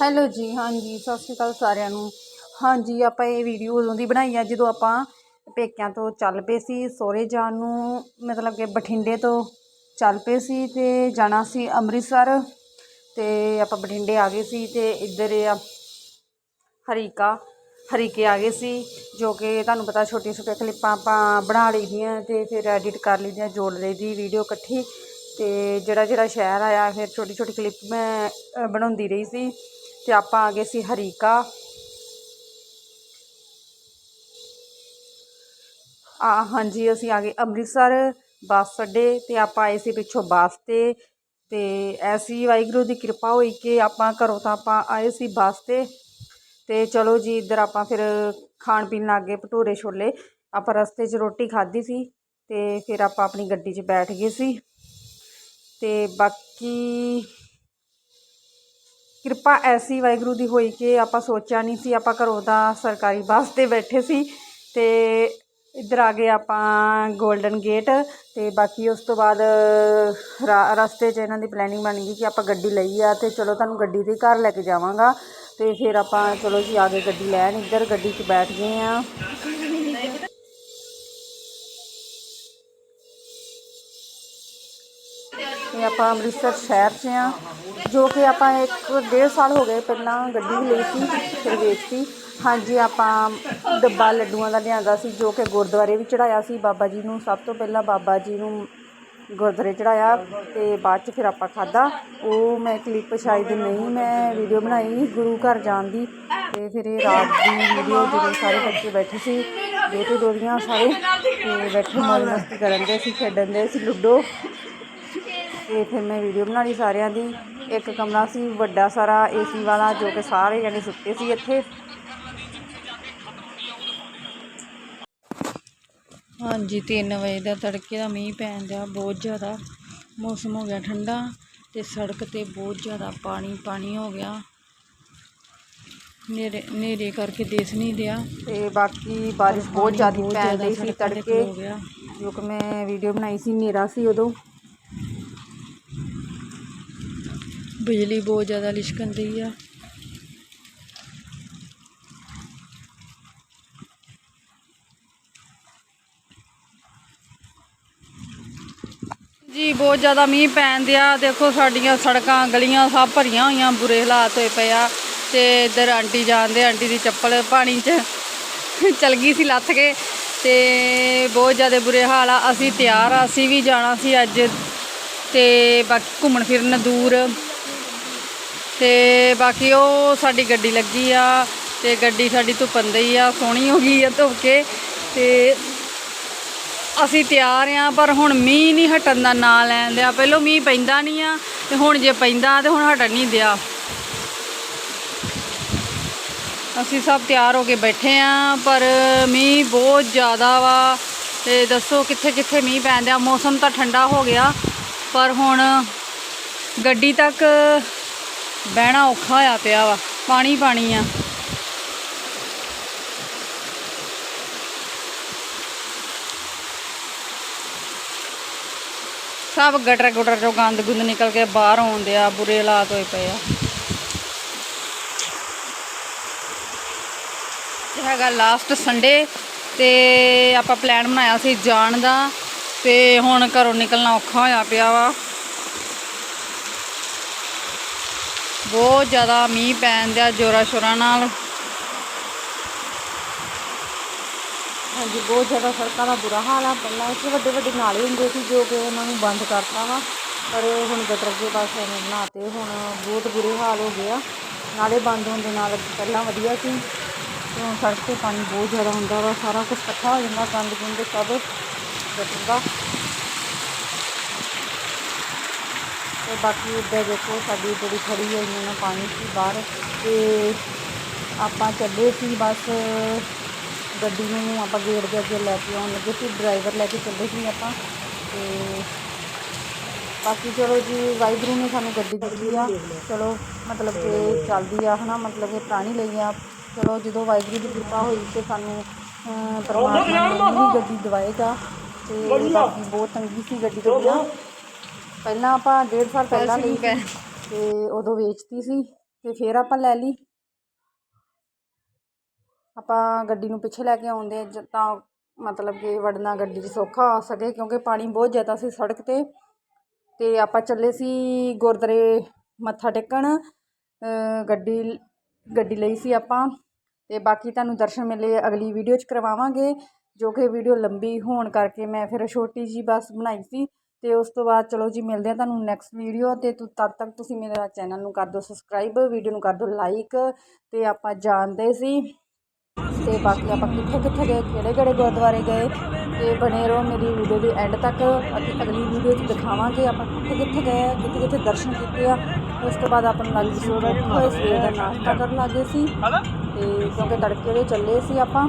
Hello ਜੀ, ਹਾਂਜੀ, ਸਤਿ ਸ਼੍ਰੀ ਅਕਾਲ ਸਾਰਿਆਂ ਨੂੰ। ਹਾਂਜੀ, ਆਪਾਂ ਇਹ ਵੀਡੀਓ ਉਦੋਂ ਦੀ ਬਣਾਈ ਆ, ਜਦੋਂ ਆਪਾਂ ਪੇਕਿਆਂ ਤੋਂ ਚੱਲ ਪਏ ਸੀ, ਸਹੁਰੇ ਜਾਣ ਨੂੰ, ਮਤਲਬ ਕਿ ਬਠਿੰਡੇ ਤੋਂ ਚੱਲ ਪਏ ਸੀ ਤੇ ਜਾਣਾ ਸੀ ਅੰਮ੍ਰਿਤਸਰ ਤੇ ਆਪਾਂ ਬਠਿੰਡੇ ਆ ਗਏ ਸੀ ਤੇ ਇੱਧਰ ਆ ਹਰੀਕਾ, ਹਰੀਕੇ ਆ ਗਏ ਸੀ, ਜੋ ਕਿ ਤੁਹਾਨੂੰ ਪਤਾ ਛੋਟੀਆਂ ਛੋਟੀਆਂ ਕਲਿੱਪਾਂ ਆਪਾਂ ਬਣਾ ਲਈ ਦੀਆਂ ਤੇ ਫਿਰ ਐਡਿਟ ਕਰ ਲਈਦੀਆਂ ਜੋੜ ਲਈਦੀ ਵੀਡੀਓ ਇਕੱਠੀ ਤੇ ਜਿਹੜਾ ਜਿਹੜਾ ਸ਼ਹਿਰ ਆਇਆ, ਫਿਰ ਛੋਟੀ ਛੋਟੀ ਕਲਿੱਪ ਮੈਂ ਬਣਾਉਂਦੀ ਰਹੀ ਸੀ। ਤੇ ਆਪਾਂ ਆ ਗਏ ਸੀ ਹਰੀਕਾ। ਆ, ਹਾਂਜੀ, ਅਸੀਂ ਆ ਗਏ ਅੰਮ੍ਰਿਤਸਰ, ਬੱਸ ਅੱਡੇ ਤੇ ਆਪਾਂ ਆਏ ਸੀ ਪਿੱਛੋਂ ਬੱਸ ਤੇ। ਤੇ ਐਸੀ ਵਾਹਿਗੁਰੂ ਦੀ ਕਿਰਪਾ ਹੋਈ ਕਿ ਆਪਾਂ ਘਰੋਂ ਤਾਂ ਆਪਾਂ ਆਏ ਸੀ ਬੱਸ ਤੇ। ਤੇ ਚਲੋ ਜੀ, ਇੱਧਰ ਆਪਾਂ ਫਿਰ ਖਾਣ ਪੀਣ ਲੱਗ ਗਏ ਭਟੂਰੇ ਛੋਲੇ। ਆਪਾਂ ਰਸਤੇ 'ਚ ਰੋਟੀ ਖਾਧੀ ਸੀ ਤੇ ਫਿਰ ਆਪਾਂ ਆਪਣੀ ਗੱਡੀ 'ਚ ਬੈਠ ਗਏ ਸੀ। ਤੇ ਬਾਕੀ ਕਿਰਪਾ ਐਸੀ ਵਾਹਿਗੁਰੂ ਦੀ ਹੋਈ ਕਿ ਆਪਾਂ ਸੋਚਿਆ ਨਹੀਂ ਸੀ, ਆਪਾਂ ਘਰੋਂ ਤਾਂ ਸਰਕਾਰੀ ਬੱਸ ਤੇ ਬੈਠੇ ਸੀ ਤੇ ਇੱਧਰ ਆ ਗਏ ਆਪਾਂ 골ਡਨ ਗੇਟ ਤੇ ਬਾਕੀ ਉਸ ਤੋਂ ਬਾਅਦ, ਰਾ- ਰਸਤੇ 'ਚ ਇਹਨਾਂ ਦੀ ਪਲੈਨਿੰਗ ਬਣ ਗਈ ਕਿ ਆਪਾਂ ਗੱਡੀ ਲਈ ਆ ਤੇ ਚਲੋ ਤੁਹਾਨੂੰ ਗੱਡੀ ਦੇ ਘਰ ਲੈ ਕੇ ਜਾਵਾਂਗਾ ਤੇ ਫਿਰ ਆਪਾਂ ਚਲੋ ਜੀ ਆ ਗਏ ਗੱਡੀ ਲੈਣ, ਇੱਧਰ ਗੱਡੀ 'ਚ ਬੈਠ ਗਏ ਆ। ਤੇ ਆਪਾਂ ਅੰਮ੍ਰਿਤਸਰ ਸ਼ਹਿਰ 'ਚ ਆ ਜੋ ਕਿ ਆਪਾਂ ਇੱਕ ਡੇਢ ਸਾਲ ਹੋ ਗਏ ਪਹਿਲਾਂ ਗੱਡੀ ਵੀ ਲਈ ਸੀ, ਫਿਰ ਵੇਚਤੀ। ਹਾਂਜੀ, ਆਪਾਂ ਡੱਬਾ ਲੱਡੂਆਂ ਦਾ ਲਿਆਂਦਾ ਸੀ, ਜੋ ਕਿ ਗੁਰਦੁਆਰੇ ਵੀ ਚੜਾਇਆ ਸੀ। ਬਾਬਾ ਜੀ ਨੂੰ ਸਭ ਤੋਂ ਪਹਿਲਾਂ ਬਾਬਾ ਜੀ ਨੂੰ ਗੁਰਦੁਆਰੇ ਚੜਾਇਆ ਤੇ ਬਾਅਦ ਚ ਫਿਰ ਆਪਾਂ ਖਾਦਾ ਉਹ ਮੈਂ ਕਲਿੱਪ ਸ਼ਾਇਦ ਨਹੀਂ, ਮੈਂ ਵੀਡੀਓ ਬਣਾਈ ਗੁਰੂ ਘਰ ਜਾਣ ਦੀ। ਤੇ ਫਿਰ ਇਹ ਰਾਤ ਦੀ ਵੀਡੀਓ ਜਦੋਂ ਸਾਰੇ ਬੱਚੇ ਬੈਠੇ ਸੀ ਦੋਤੇ ਦੋਰੀਆਂ ਸਾਰੇ, ਤੇ ਬੈਠੇ ਮੌਜ ਮਸਤੀ ਕਰਨ ਦੇ ਸੀ, ਖੇਡਣ ਦੇ ਸੀ, ਲੁੱਡੋ। ਤੇ ਫਿਰ ਮੈਂ ਵੀਡੀਓ ਬਣਾ ਲਈ ਸਾਰਿਆਂ ਦੀ। ਇੱਕ ਕਮਰਾ ਸੀ ਵੱਡਾ ਸਾਰਾ ਏਸੀ ਵਾਲਾ ਜੋ ਕਿ ਸਾਰੇ ਜਣੇ ਸੁੱਤੇ ਸੀ ਇੱਥੇ। ਹਾਂਜੀ 3 ਵਜੇ ਦਾ ਤੜਕੇ ਦਾ ਮੀਂਹ ਪੈਣ ਦਿਆ ਬਹੁਤ ਜ਼ਿਆਦਾ ਮੌਸਮ ਹੋ ਗਿਆ ਠੰਡਾ ਤੇ ਸੜਕ ਤੇ ਬਹੁਤ ਜ਼ਿਆਦਾ ਪਾਣੀ ਪਾਣੀ ਹੋ ਗਿਆ। ਨੇਰੇ ਨੇਰੇ ਕਰਕੇ ਦੇਸ ਨਹੀਂ ਦਿਆ ਤੇ ਬਾਕੀ ਬਾਰਿਸ਼ ਬਹੁਤ ਜ਼ਿਆਦਾ ਪੈਣ ਡਈ ਸੀ ਤੜਕੇ। ਜੋ ਕਿ ਮੈਂ ਵੀਡੀਓ ਬਣਾਈ ਸੀ ਹਨੇਰਾ ਸੀ ਉਦੋਂ। ਬਿਜਲੀ ਬਹੁਤ ਜ਼ਿਆਦਾ ਲਿਸ਼ਕਣ ਰਹੀ ਆ। ਜੀ, ਬਹੁਤ ਜ਼ਿਆਦਾ ਮੀਂਹ ਪੈਣ ਦਿਆ। ਦੇਖੋ, ਸਾਡੀਆਂ ਸੜਕਾਂ ਗਲੀਆਂ ਸਭ ਭਰੀਆਂ ਹੋਈਆਂ, ਬੁਰੇ ਹਾਲਾਤ ਹੋਏ ਪਏ ਆ। ਤੇ ਇੱਧਰ ਆਂਟੀ ਜਾਂਦੇ, ਆਂਟੀ ਦੀ ਚੱਪਲ ਪਾਣੀ 'ਚ ਚਲ ਗਈ ਸੀ ਲੱਥ ਕੇ। ਤੇ ਬਹੁਤ ਜ਼ਿਆਦਾ ਬੁਰੇ ਹਾਲ ਆ। ਅਸੀਂ ਤਿਆਰ ਆ, ਅਸੀਂ ਵੀ ਜਾਣਾ ਸੀ ਅੱਜ। ਤੇ ਬਾਕੀ ਘੁੰਮਣ ਫਿਰਨ ਦੂਰ। ਤੇ ਬਾਕੀ ਉਹ ਸਾਡੀ ਗੱਡੀ ਲੱਗੀ ਆ ਤੇ ਗੱਡੀ ਸਾਡੀ ਧੁੱਪਣ ਦਈ ਆ, ਸੋਹਣੀ ਹੋ ਗਈ ਆ ਧੁੱਪ ਕੇ ਤੇ ਅਸੀਂ ਤਿਆਰ ਆ, ਪਰ ਹੁਣ ਮੀਂਹ ਨਹੀਂ ਹਟਣ ਦਾ ਨਾਂ ਲੈਣ ਦਿਆ। ਪਹਿਲਾਂ ਮੀਂਹ ਪੈਂਦਾ ਨਹੀਂ ਆ ਤੇ ਹੁਣ ਜੇ ਪੈਂਦਾ ਤੇ ਹੁਣ ਹਟਣ ਨਹੀਂ ਦਿਆ। ਅਸੀਂ ਸਭ ਤਿਆਰ ਹੋ ਕੇ ਬੈਠੇ ਆ, ਪਰ ਮੀਂਹ ਬਹੁਤ ਜ਼ਿਆਦਾ ਵਾ ਤੇ ਦੱਸੋ ਕਿੱਥੇ ਕਿੱਥੇ ਮੀਂਹ ਪੈਂਦਾ ਮੌਸਮ ਤਾਂ ਠੰਡਾ ਹੋ ਗਿਆ, ਪਰ ਹੁਣ ਗੱਡੀ ਤੱਕ ਬਹਿਣਾ ਔਖਾ ਹੋਇਆ ਪਿਆ ਵਾ, ਪਾਣੀ ਪਾਣੀ ਆ। ਸਭ ਗਟਰ ਗੁਟਰ ਚੋਂ ਗੰਦ ਗੁੰਦ ਨਿਕਲ ਕੇ ਬਾਹਰ ਆਉਂਦੇ ਆ ਬੁਰੇ ਹਾਲਾਤ ਹੋਏ ਪਏ ਆ। ਇਹ ਹੈਗਾ ਲਾਸਟ ਸੰਡੇ ਤੇ ਆਪਾਂ ਪਲਾਨ ਬਣਾਇਆ ਸੀ ਜਾਣ ਦਾ ਤੇ ਹੁਣ ਘਰੋਂ ਨਿਕਲਣਾ ਔਖਾ ਹੋਇਆ ਪਿਆ ਵਾ। ਬਹੁਤ ਜ਼ਿਆਦਾ ਮੀਂਹ ਪੈਣ ਦਿਆ ਜੋਰਾ ਸ਼ੋਰਾਂ ਨਾਲ। ਹਾਂਜੀ, ਬਹੁਤ ਜ਼ਿਆਦਾ ਸੜਕਾਂ ਦਾ ਬੁਰਾ ਹਾਲ ਆ। ਪਹਿਲਾਂ ਇੱਥੇ ਵੱਡੇ ਵੱਡੇ ਨਾਲੇ ਹੁੰਦੇ ਸੀ ਜੋ ਕਿ ਉਹਨਾਂ ਨੂੰ ਬੰਦ ਕਰਤਾ ਵਾ। ਪਰ ਹੁਣ ਗਟਰ ਦੇ ਪਾਸੇ ਐਵੇਂ ਬਣਾਤੇ। ਹੁਣ ਬਹੁਤ ਬੁਰੇ ਹਾਲ ਹੋ ਗਏ ਆ। ਨਾਲੇ ਬੰਦ ਹੋਣ ਦੇ ਨਾਲ ਪਹਿਲਾਂ ਵਧੀਆ ਸੀ। ਤੇ ਹੁਣ ਸੜਕ ਤੇ ਪਾਣੀ ਬਹੁਤ ਜ਼ਿਆਦਾ ਹੁੰਦਾ ਵਾ। ਸਾਰਾ ਕੁਝ ਇਕੱਠਾ ਹੋ ਜਾਂਦਾ। ਗੰਦ ਗੁੰਦ ਸਭ ਗਟਰ ਦਾ। ਤੇ ਬਾਕੀ ਇੱਧਰ ਦੇਖੋ ਸਾਡੀ ਜਿਹੜੀ ਖੜੀ ਹੋਈ ਨਾ ਪਾਣੀ ਸੀ ਬਾਹਰ ਤੇ ਆਪਾਂ ਚੱਲੇ ਸੀ ਬਸ। ਗੱਡੀ ਨੂੰ ਆਪਾਂ ਗੇਟ ਦੇ ਅੱਗੇ ਲੈ ਕੇ ਆਉਣ ਲੱਗੇ ਸੀ ਡਰਾਈਵਰ ਲੈ ਕੇ ਚੱਲੇ ਸੀ ਆਪਾਂ ਤੇ ਬਾਕੀ ਚਲੋ ਜੀ ਵਾਹਿਗੁਰੂ ਨੇ ਸਾਨੂੰ ਗੱਡੀ ਦਿੱਤੀ ਆ। ਚਲੋ ਮਤਲਬ ਕਿ ਚੱਲਦੀ ਆ ਹਨਾ ਮਤਲਬ ਕਿ ਪੁਰਾਣੀ ਲਈ ਆ। ਚਲੋ ਜਦੋਂ ਵਾਹਿਗੁਰੂ ਦੀ ਕਿਰਪਾ ਹੋਈ ਤੇ ਸਾਨੂੰ ਅਹ, ਪਰਮਾਤਮਾ ਨੇ ਗੱਡੀ ਦਵਾਏਗਾ ਤੇ ਬਾਕੀ ਬਹੁਤ ਤੰਗੀ ਸੀ ਗੱਡੀ ਤੋਂ ਪਹਿਲਾਂ ਆਪਾਂ ਡੇਢ ਸਾਲ ਪਹਿਲਾਂ ਲਈ ਸੀ ਤੇ ਉਦੋਂ ਵੇਚਤੀ ਸੀ ਤੇ ਫਿਰ ਆਪਾਂ ਲੈ ਲਈ। ਆਪਾਂ ਗੱਡੀ ਨੂੰ ਪਿੱਛੇ ਲੈ ਕੇ ਆਉਂਦੇ ਤਾਂ ਮਤਲਬ ਕਿ ਵੜਨਾ ਗੱਡੀ 'ਚ ਸੌਖਾ ਆ ਸਕੇ ਕਿਉਂਕਿ ਪਾਣੀ ਬਹੁਤ ਜ਼ਿਆਦਾ ਸੀ ਸੜਕ 'ਤੇ। ਤੇ ਆਪਾਂ ਚੱਲੇ ਸੀ ਗੁਰਦੁਆਰੇ ਮੱਥਾ ਟੇਕਣ। ਗੱਡੀ ਗੱਡੀ ਲਈ ਸੀ ਆਪਾਂ। ਤੇ ਬਾਕੀ ਤੁਹਾਨੂੰ ਦਰਸ਼ਨ ਮੇਲੇ ਅਗਲੀ ਵੀਡੀਓ 'ਚ ਕਰਵਾਵਾਂਗੇ ਜੋ ਕਿ ਵੀਡੀਓ ਲੰਬੀ ਹੋਣ ਕਰਕੇ ਮੈਂ ਫਿਰ ਛੋਟੀ ਜੀ ਬਸ ਬਣਾਈ ਸੀ। ਤੇ ਉਸ ਤੋਂ ਬਾਅਦ ਚਲੋ ਜੀ ਮਿਲਦੇ ਆ ਤੁਹਾਨੂੰ ਨੈਕਸਟ ਵੀਡੀਓ ਤੇ। ਤੁ- ਤਦ ਤੱਕ ਤੁਸੀਂ ਮੇਰਾ ਚੈਨਲ ਨੂੰ ਕਰ ਦਿਓ ਸਬਸਕ੍ਰਾਈਬ ਵੀਡੀਓ ਨੂੰ ਕਰ ਦਿਓ ਲਾਈਕ ਤੇ ਆਪਾਂ ਜਾਣਦੇ ਸੀ। ਤੇ ਬਾਕੀ ਆਪਾਂ ਕਿੱਥੇ ਕਿੱਥੇ ਗਏ ਕਿਹੜੇ ਕਿਹੜੇ ਗੁਰਦੁਆਰੇ ਗਏ ਤੇ ਬਣੇ ਰਹੋ ਮੇਰੀ ਵੀਡੀਓ ਦੇ ਐਂਡ ਤੱਕ। ਅਤੇ ਅਗਲੀ ਵੀਡੀਓ 'ਚ ਦਿਖਾਵਾਂਗੇ ਆਪਾਂ ਕਿੱਥੇ ਕਿੱਥੇ ਗਏ ਆ, ਕਿੱਥੇ ਕਿੱਥੇ ਦਰਸ਼ਨ ਕੀਤੇ ਆ। ਉਸ ਤੋਂ ਬਾਅਦ ਆਪਾਂ ਨੂੰ ਲੱਗ ਗਈ ਹੋਏ ਸਵੇਰ ਦਾ ਨਾਸ਼ਤਾ ਕਰਨ ਲੱਗੇ ਸੀ। ਤੇ ਕਿਉਂਕਿ ਤੜਕੇ ਦੇ ਚੱਲੇ ਸੀ ਆਪਾਂ।